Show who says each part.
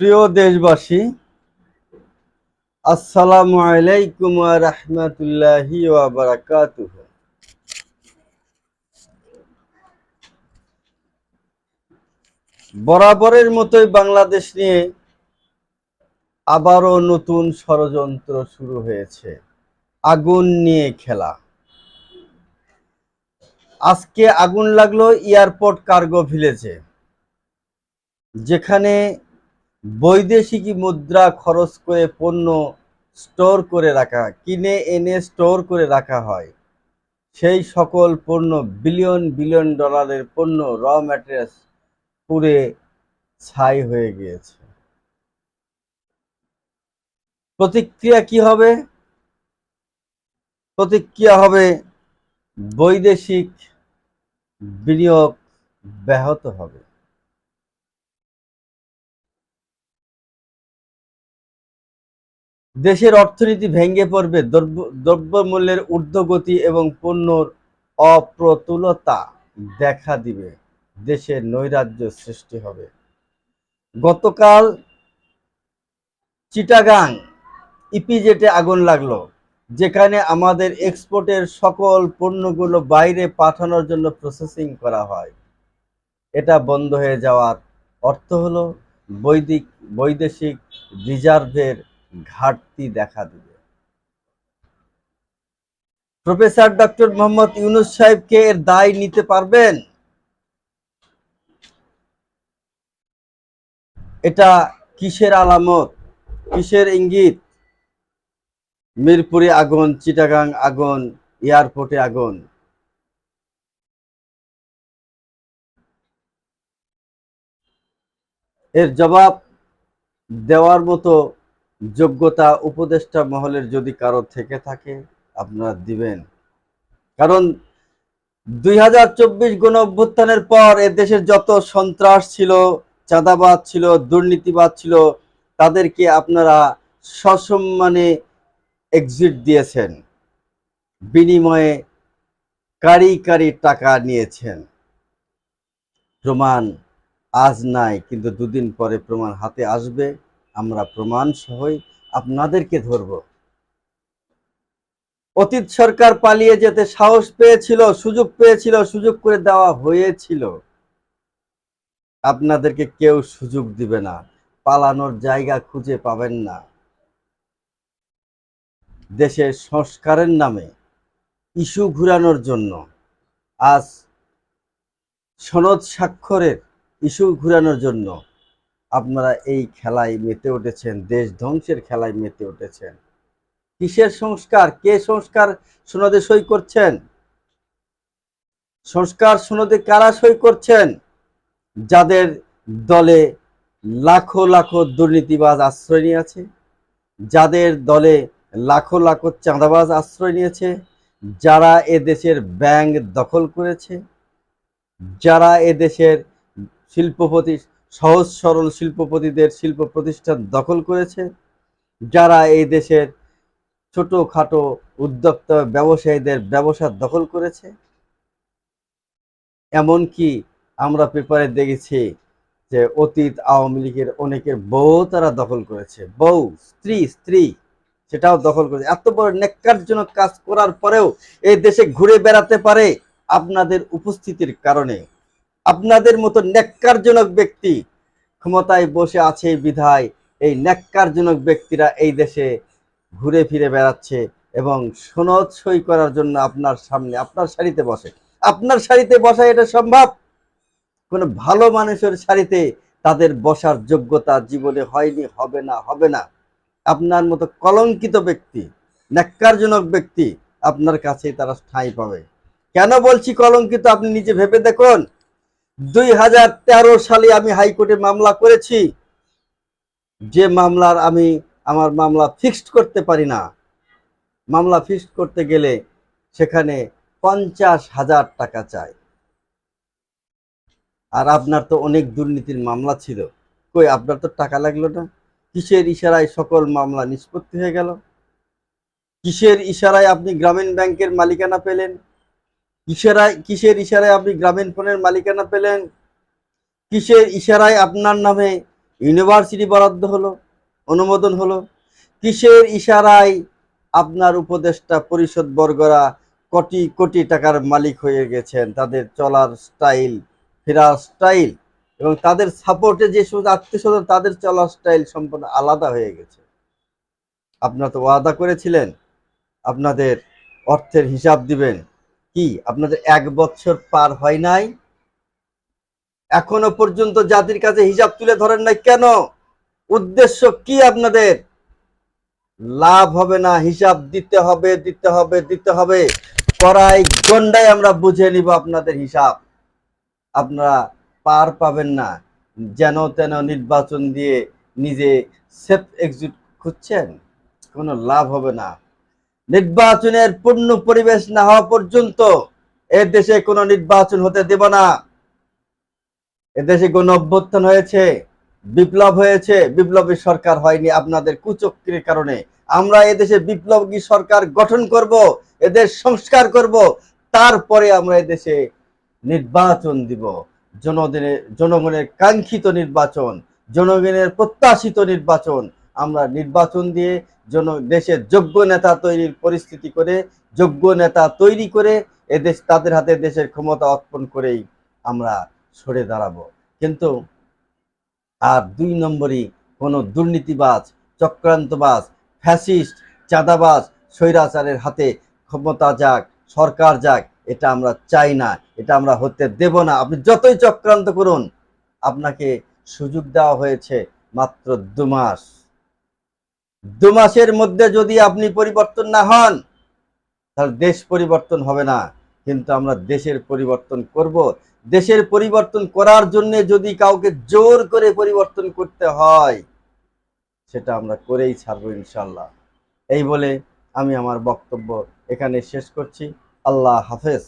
Speaker 1: প্রিয় দেশবাসী, আসসালামু আলাইকুম রাহমাতুল্লাহি ওয়া বারাকাতুহু। বরাবরের মতোই বাংলাদেশ নিয়ে আবারও নতুন ষড়যন্ত্র শুরু হয়েছে। আগুন নিয়ে খেলা। আজকে আগুন লাগল এয়ারপোর্ট কার্গো ভিলেজে, যেখানে বৈদেশিক মুদ্রা খরচ করে পণ্য স্টোর করে রাখা, কিনে, এনে স্টোর করে রাখা হয়। সেই সকল পণ্য বিলিয়ন বিলিয়ন ডলারের পণ্য র ম্যাটেরিয়ালস পুড়ে ছাই হয়ে গিয়েছে। প্রতিক্রিয়া কি হবে? প্রতিক্রিয়া হবে বৈদেশিক বিনিয়োগ ব্যাহত হবে। দেশের অর্থনীতি ভেঙে পড়বে দ্রব্য, দ্রব্যমূল্যের ঊর্ধ্বগতি এবং পণ্যর অপ্রতুলতা দেখা দিবে। দেশের নৈরাজ্য সৃষ্টি হবে। গতকাল চিটাগাং ইপিজেটে আগুন লাগল, যেখানে আমাদের এক্সপোর্টের সকল পণ্যগুলো বাইরে পাঠানোর জন্য প্রসেসিং করা হয়। এটা বন্ধ হয়ে যাওয়ার অর্থ হলো বৈদিক, বৈদেশিক রিজার্ভের ঘাটতি দেখা দিবে। প্রফেসর ডক্টর মোহাম্মদ ইউনুস সাহেবকে এর দায় নিতে পারবেন? এটা কিসের আলামত? কিসের ইঙ্গিত? মিরপুরে আগুন, চিটাগাং আগুন, এয়ারপোর্টে আগুন। এর জবাব দেওয়ার মতো যোগ্যতা উপদেষ্টা মহলের যদি কারও থেকে থাকে, আপনারা দিবেন। কারণ দুই হাজার চব্বিশ গণ অভ্যুত্থানের পর এ দেশের যত সন্ত্রাস ছিল, চাঁদাবাদ ছিল, দুর্নীতিবাদ ছিল, তাদেরকে আপনারা সসম্মানে এক্সিট দিয়েছেন। বিনিময়ে কারি কারি টাকা নিয়েছেন। প্রমাণ আজ নাই, কিন্তু দুদিন পরে প্রমাণ হাতে আসবে। আমরা প্রমাণ সহই আপনাদেরকে ধরব। অতীত সরকার পালিয়ে যেতে সাহস পেয়েছিল, সুযোগ পেয়েছিল, সুযোগ করে দেওয়া হয়েছিল। আপনাদেরকে কেউ সুযোগ দিবে না, পালানোর জায়গা খুঁজে পাবেন না। দেশের সংস্কারের নামে ইস্যু ঘুরানোর জন্য আজ সনদ স্বাক্ষরের ইস্যু ঘুরানোর জন্য আপনারা এই খেলায় মেতে উঠেছেন, দেশ ধ্বংসের খেলায় মেতে উঠেছেন। কিসের সংস্কার? কে সংস্কার সনদে সই করছেন? সংস্কার সনদে কারা সই করছেন? যাদের দলে লাখো লাখো দুর্নীতিবাজ আশ্রয় নিয়েছে, যাদের দলে লাখো লাখো চাঁদাবাজ আশ্রয় নিয়েছে, যারা এ দেশের ব্যাংক দখল করেছে, যারা এ দেশের শিল্পপতি সহজ সরল শিল্পপতিদের শিল্প প্রতিষ্ঠান দখল করেছে। যারা এই দেশের ছোটখাটো উদ্যোক্তা ব্যবসায়ীদের ব্যবসা দখল করেছে। এমনকি আমরা পেপারে দেখেছি যে অতীত আওয়ামী লীগের অনেকের বউ তারা দখল করেছে। বউ, স্ত্রী স্ত্রী, সেটাও দখল করেছে। এত বড় নেককারজনক কাজ করার পরেও এই দেশে ঘুরে বেড়াতে পারে আপনাদের উপস্থিতির কারণে। আপনাদের মতো ন্যাক্কারজনক ব্যক্তি ক্ষমতায় বসে আছে বিধায়, এই ন্যাক্কারজনক ব্যক্তিরা এই দেশে ঘুরে ফিরে বেড়াচ্ছে এবং সনদ সই করার জন্য আপনার সামনে, আপনার সারিতে বসে। আপনার সারিতে বসা এটা সম্ভব? কোনো ভালো মানুষের সারিতে তাদের বসার যোগ্যতা জীবনে হয়নি, হবে না হবে না। আপনার মতো কলঙ্কিত ব্যক্তি, ন্যাক্কারজনক ব্যক্তি আপনার কাছে তারা ঠাঁই পাবে। কেন বলছি কলঙ্কিত? আপনি নিজে ভেবে দেখুন। দুই হাজার তেরো সালে আমি হাইকোর্টে মামলা করেছি। যে মামলার আমি আমার মামলা ফিক্সড করতে পারি না। মামলা ফিক্সড করতে গেলে সেখানে পঞ্চাশ হাজার টাকা চাই। আর আপনার তো অনেক দুর্নীতির মামলা ছিল। কই, আপনার তো টাকা লাগল না। কিসের ইশারায় সকল মামলা নিষ্পত্তি হয়ে গেল? কিসের ইশারায় আপনি গ্রামীণ ব্যাংকের মালিকানা পেলেন? কিসেরায় কিসের ইশারায় আপনি গ্রামীণ ফোনের মালিকানা পেলেন? কিসের ইশারায় আপনার নামে ইউনিভার্সিটি বরাদ্দ হলো, অনুমোদন হলো? কিসের ইশারায় আপনার উপদেষ্টা পরিষদ বর্গরা কোটি কোটি টাকার মালিক হয়ে গেছেন? তাদের চলার স্টাইল, ফেরার স্টাইল এবং তাদের সাপোর্টে যে সমস্ত আত্মীয় স্বজন তাদের চলার স্টাইল সম্পূর্ণ আলাদা হয়ে গেছে। আপনারা তো ওয়াদা করেছিলেন, আপনাদের অর্থের হিসাব দিবেন। কি? আপনাদের এক বছর পার হয় নাই। এখনও পর্যন্ত জাতির কাছে হিসাব তুলে ধরেন নাই কেন? উদ্দেশ্য কি আপনাদের? লাভ হবে না, হিসাব দিতে হবে দিতে হবে দিতে হবে। করাই গন্ডায় আমরা বুঝে নিব আপনাদের হিসাব। আপনারা পার পাবেন না। যেন তেন নির্বাচন দিয়ে নিজে সেফ এক্সিট খুঁজছেন, কোনো লাভ হবে না। নির্বাচনের পূর্ণ পরিবেশ না হওয়া পর্যন্ত এ দেশে কোনো নির্বাচন হতে দেব না। এদেশে গণ অভ্যুত্থান হয়েছে, বিপ্লব হয়েছে, বিপ্লবী সরকার হয়নি আপনাদের কুচক্রির কারণে। আমরা এদেশে বিপ্লবী সরকার গঠন করব এদের সংস্কার করব, তারপরে আমরা এদেশে নির্বাচন দিব। জনগণের জনগণের কাঙ্ক্ষিত নির্বাচন, জনগণের প্রত্যাশিত নির্বাচন আমরা নির্বাচন দিয়ে জন দেশের যোগ্য নেতা তৈরির পরিস্থিতি করে, যোগ্য নেতা তৈরি করে এদেশ তাদের হাতে দেশের ক্ষমতা অর্পণ করেই আমরা সরে দাঁড়াবো। কিন্তু আর দুই নম্বরই কোনো দুর্নীতিবাজ, চক্রান্তবাজ, ফ্যাসিস্ট, চাঁদাবাজ, স্বৈরাচারের হাতে ক্ষমতা যাক, সরকার যাক, এটা আমরা চাই না, এটা আমরা হতে দেব না। আপনি যতই চক্রান্ত করুন, আপনাকে সুযোগ দেওয়া হয়েছে মাত্র দু মাস। দু মাসের মধ্যে যদি আপনি পরিবর্তন না হন, তাহলে দেশ পরিবর্তন হবে না। কিন্তু আমরা দেশের পরিবর্তন করব। দেশের পরিবর্তন করার জন্য যদি কাউকে জোর করে পরিবর্তন করতে হয়, সেটা আমরা করেই ছাড়বো ইনশাল্লাহ এই বলে আমি আমার বক্তব্য এখানে শেষ করছি। আল্লাহ হাফেজ।